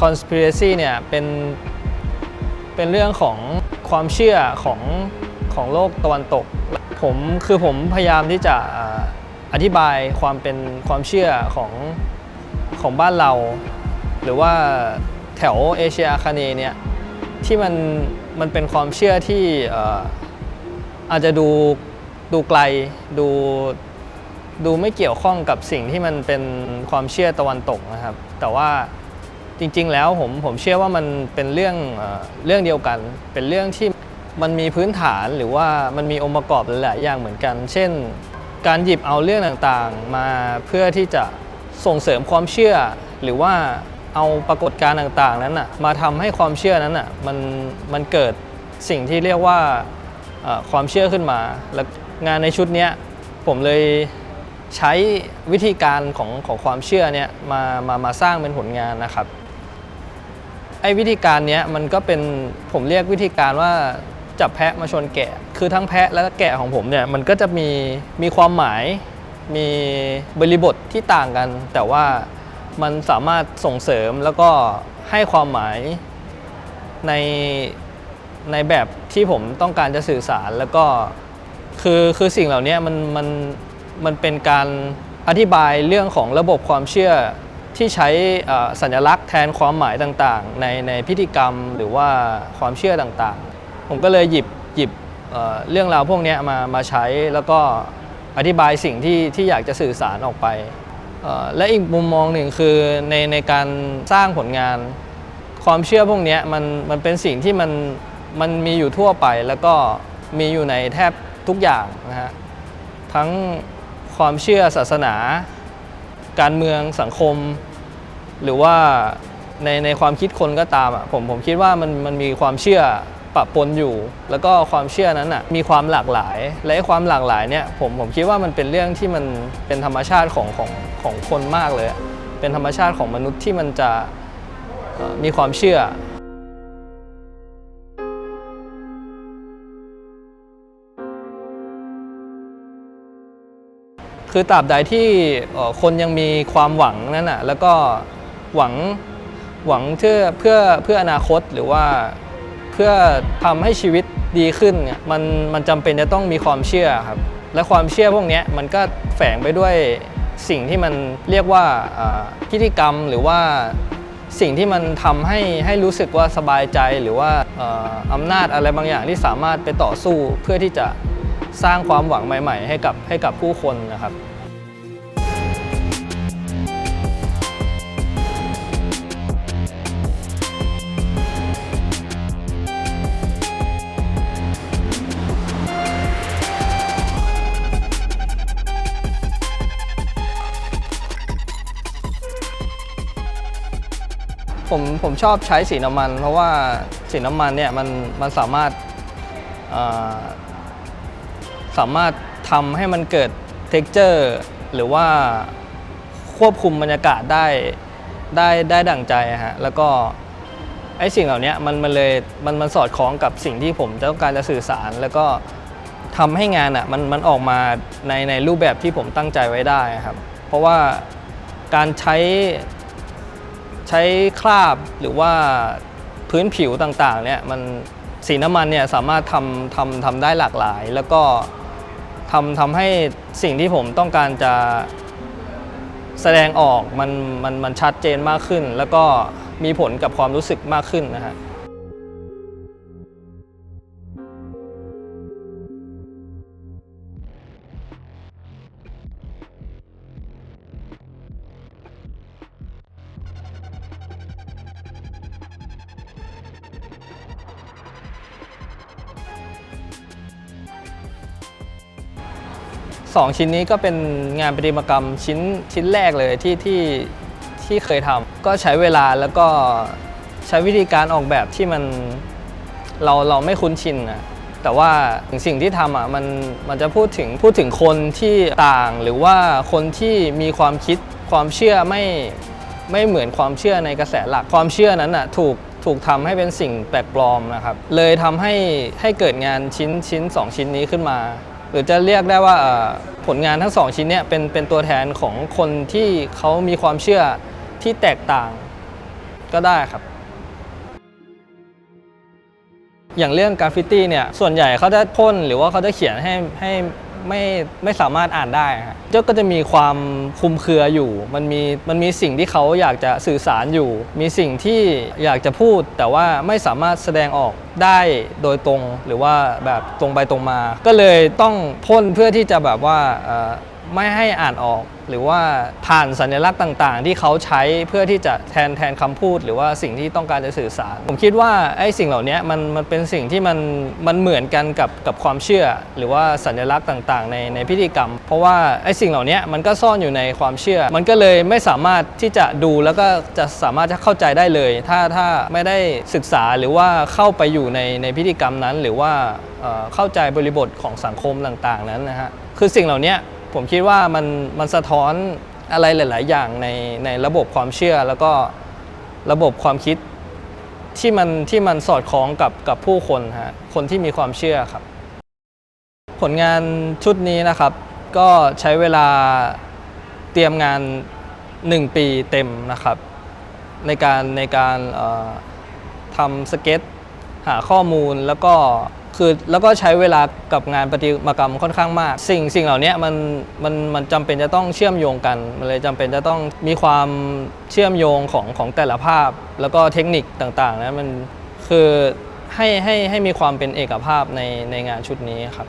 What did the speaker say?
conspiracy เนี่ยเป็นเป็นเรื่องของความเชื่อของของโลกตะวันตก ผมคือผมพยายามที่จะอธิบายความเป็นความเชื่อของของบ้านเรา หรือว่าแถวเอเชียอาคาเนเนี่ยที่มันมันเป็นความเชื่อที่อาจจะดูดูไกลดูดูไม่เกี่ยวข้องกับสิ่งที่มันเป็นความเชื่อตะวันตกนะครับ แต่ว่า จริง ๆ แล้วผมผมเชื่อว่ามันเป็นเรื่องเอเรื่องเดียวกัน เป็นเรื่องที่มันมีพื้นฐานหรือว่ามันมีองค์ประกอบหลายอย่างเหมือนกัน เช่น การหยิบเอาเรื่องต่างๆ มาเพื่อที่จะส่งเสริมความเชื่อ หรือว่าเอาปรากฏการณ์ต่างๆ นั้นนะมาทำให้ความเชื่อนั้นนะมันมันเกิดสิ่งที่เรียกว่าความเชื่อขึ้นมา และงานในชุดนี้ผมเลยใช้วิธีการของของความเชื่อเนี่ยมามามาสร้างเป็นผลงานนะครับ ไอ้วิธีการเนี้ยมันก็เป็นผมเรียกวิธีการว่าจับแพะมาชนแกะ คือทั้งแพะและแกะของผมเนี่ยมันก็จะมีมีความหมายมีบริบทที่ต่างกัน แต่ว่ามันสามารถส่งเสริมแล้วก็ให้ความหมายในในแบบที่ผมต้องการจะสื่อสารแล้วก็คือคือสิ่งเหล่านี้มันมันมันเป็นการอธิบายเรื่องของระบบความเชื่อ ที่ใช้สัญลักษณ์แทนความหมายต่างๆ ในในพิธีกรรมหรือว่าความเชื่อต่างๆ ผมก็เลยหยิบหยิบเเรื่องราวพวกนี้มามาใช้แล้วก็อธิบายสิ่งที่ที่อยากจะสื่อสารออกไป และอีกมุมมองหนึ่งคือในในการสร้างผลงาน ความเชื่อพวกนี้มันมันเป็นสิ่งที่มันมันมีอยู่ทั่วไป แล้วก็มีอยู่ในแทบทุกอย่างนะฮะทั้งความเชื่อศาสนา การเมืองสังคม หรือว่าในในความคิดคนก็ตามอะผมผมคิดว่ามันมันมีความเชื่อปะปนอยู่ แล้วก็ความเชื่อนั้นอะมีความหลากหลาย และความหลากหลายเนี่ยผมผมคิดว่ามันเป็นเรื่องที่มันเป็นธรรมชาติของของของคนมากเลย เป็นธรรมชาติของมนุษย์ที่มันจะมีความเชื่อ คือตราบใดที่คนยังมีความหวังนั่นน่ะแล้วก็หวังหวังเพื่อเพื่อเพื่ออนาคตหรือว่าเพื่อทำให้ชีวิตดีขึ้นเนี่ยมันมันจำเป็นจะต้องมีความเชื่อครับ และความเชื่อพวกนี้มันก็แฝงไปด้วยสิ่งที่มันเรียกว่าพิธีกรรมหรือว่าสิ่งที่มันทำให้ให้รู้สึกว่าสบายใจหรือว่าอ่ออำนาจอะไรบางอย่างที่สามารถไปต่อสู้เพื่อที่จะ สร้างความหวังใหม่ ๆ ให้กับให้กับผู้คนนะครับผมผมชอบใช้สีน้ำมัน เพราะว่าสีน้ำมันเนี่ยมันมันสามารถ สามารถทำให้มันเกิด t e x t อร์หรือว่าควบคุมบรรยากาศได้ได้ได้ดั่งใจฮะแล้วก็ไอ้สิ่งเหล่านี้มันมันเลยมันมันสอดคล้องกับสิ่งที่ผมต้องการจะสื่อสาร แล้วก็ทำให้งานอะมันมันออกมาในในรูปแบบที่ผมตั้งใจไว้ได้ครับ เพราะว่าการใช้ใช้คราบหรือว่าพื้นผิวต่างๆเนี่ยมันสีน้ำมันเนี่ยสามารถทำทำทำได้หลากหลาย แล้วก็ ทำทำให้สิ่งที่ผมต้องการจะแสดงออกมันมันมันชัดเจนมากขึ้น แล้วก็มีผลกับความรู้สึกมากขึ้นนะฮะ สองชิ้นนี้ก็เป็นงานประติมากรรมชิ้นชิ้นแรกเลยที่ที่ที่เคยทำก็ใช้เวลาแล้วก็ใช้วิธีการออกแบบที่มันเราเราไม่คุ้นชินนะแต่ว่าสิ่งที่ทำอะมันมันจะพูดถึงพูดถึงคนที่ต่าง หรือว่าคนที่มีความคิดความเชื่อไม่ไม่เหมือนความเชื่อในกระแสหลัก ความเชื่อนั้นอะถูกถูกทำให้เป็นสิ่งแปลกปลอมนะครับ เลยทำให้ให้เกิดงานชิ้นชิ้นสองชิ้นนี้ขึ้นมา หรือจะเรียกได้ว่าผลงานทั้งสองชิ้นเนี้เป็นเป็นตัวแทนของคนที่เขามีความเชื่อที่แตกต่างก็ได้ครับ อย่างเรื่องกราฟฟิตี้เนี่ยส่วนใหญ่เขาจะพ่นหรือว่าเขาจะเขียนให้ให้ ไม่ไม่สามารถอ่านได้ฮะเจ้าก็จะมีความคุมเครืออยู่ มันมีมันมีสิ่งที่เขาอยากจะสื่อสารอยู่ มีสิ่งที่อยากจะพูด แต่ว่าไม่สามารถแสดงออกได้โดยตรงหรือว่าแบบตรงไปตรงมา ก็เลยต้องพ่นเพื่อที่จะแบบว่า ไม่ให้อ่านออก หรือว่าผ่านสัญลักษณ์ต่างๆ ที่เขาใช้เพื่อที่จะแทนแทนคำพูด หรือว่าสิ่งที่ต้องการจะสื่อสาร ผมคิดว่าไอ้สิ่งเหล่านี้มันมันเป็นสิ่งที่มันมันเหมือนกันกับกับความเชื่อ หรือว่าสัญลักษณ์ต่างๆ ในในพิธีกรรม เพราะว่าไอ้สิ่งเหล่านี้มันก็ซ่อนอยู่ในความเชื่อ มันก็เลยไม่สามารถที่จะดูแล้วก็จะสามารถจะเข้าใจได้เลย ถ้าถ้าไม่ได้ศึกษาหรือว่าเข้าไปอยู่ในในพิธีกรรมนั้น หรือว่าเอ่อเข้าใจบริบทของสังคมต่างๆ นั้นนะฮะคือสิ่งเหล่านี้ ผมคิดว่ามันมันสะท้อนอะไรหลาย ๆ อย่างในในระบบความเชื่อแล้วก็ระบบความคิดที่มันที่มันสอดคล้องกับกับผู้คนฮะคนที่มีความเชื่อครับ ผลงานชุดนี้นะครับ ก็ใช้เวลาเตรียมงาน 1 ปีเต็มนะครับ ในการในการทำสเก็ต หาข้อมูลแล้วก็ คือแล้วก็ใช้เวลากับงานปฏิมากรรมค่อนข้างมาก สิ่งสิ่งเหล่านี้มันมันมันจำเป็นจะต้องเชื่อมโยงกัน มันเลยจำเป็นจะต้องมีความเชื่อมโยงของของแต่ละภาพ แล้วก็เทคนิคต่างๆนะมันคือให้ให้ให้มีความเป็นเอกภาพในในงานชุดนี้ครับ